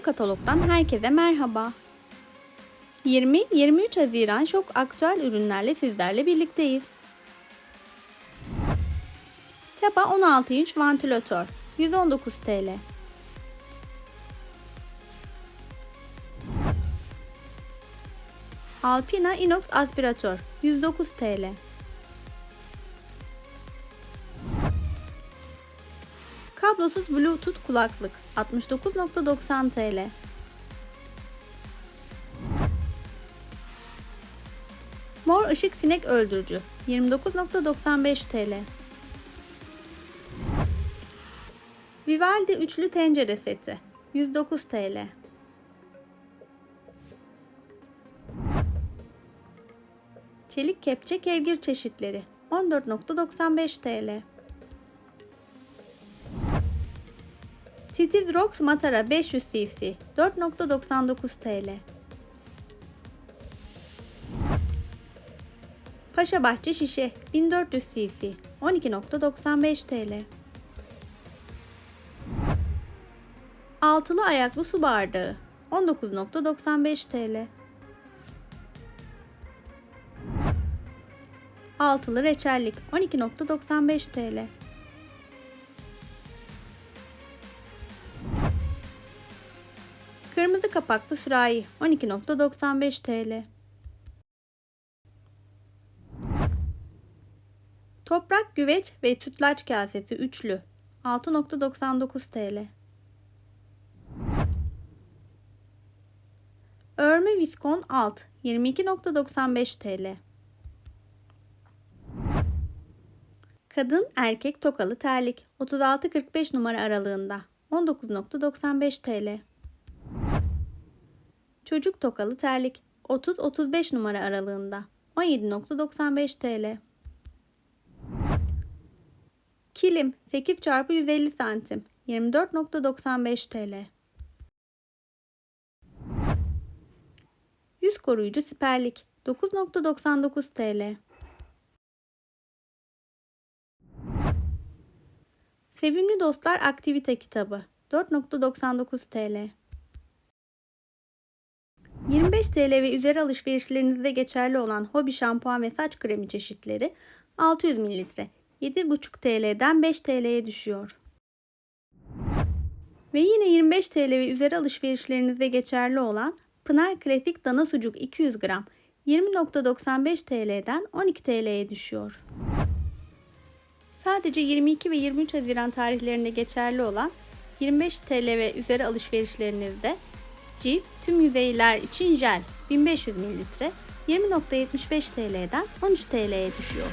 Hadi katalogdan herkese merhaba. 20-23 Haziran çok aktüel ürünlerle sizlerle birlikteyiz. Teba 16 inç vantilatör 119 TL. Alpina inox aspiratör 109 TL. Kablosuz Bluetooth kulaklık 69.90 TL. Mor ışık sinek öldürücü 29.95 TL. Vivaldi üçlü tencere seti 109 TL. Çelik kepçe kevgir çeşitleri 14.95 TL. Titiz Rox Matara 500 cc 4.99 TL. Paşa Bahçe şişe 1400 cc 12.95 TL. Altılı ayaklı su bardağı 19.95 TL. Altılı reçellik 12.95 TL. Kırmızı kapaklı sürahi 12.95 TL. Toprak güveç ve sütlaç kasesi üçlü 6.99 TL. Örme viskon alt 22.95 TL. Kadın erkek tokalı terlik 36-45 numara aralığında 19.95 TL. Çocuk tokalı terlik 30-35 numara aralığında 17.95 TL. Kilim 8 x 150 santim 24.95 TL. Yüz koruyucu siperlik 9.99 TL. Sevimli Dostlar Aktivite Kitabı 4.99 TL. 25 TL ve üzeri alışverişlerinizde geçerli olan hobi şampuan ve saç kremi çeşitleri 600 ml 7,5 TL'den 5 TL'ye düşüyor. Ve yine 25 TL ve üzeri alışverişlerinizde geçerli olan Pınar Klasik Dana Sucuk 200 gram 20.95 TL'den 12 TL'ye düşüyor. Sadece 22 ve 23 Haziran tarihlerinde geçerli olan 25 TL ve üzeri alışverişlerinizde Cif tüm yüzeyler için jel 1500 ml 20.75 TL'den 13 TL'ye düşüyor.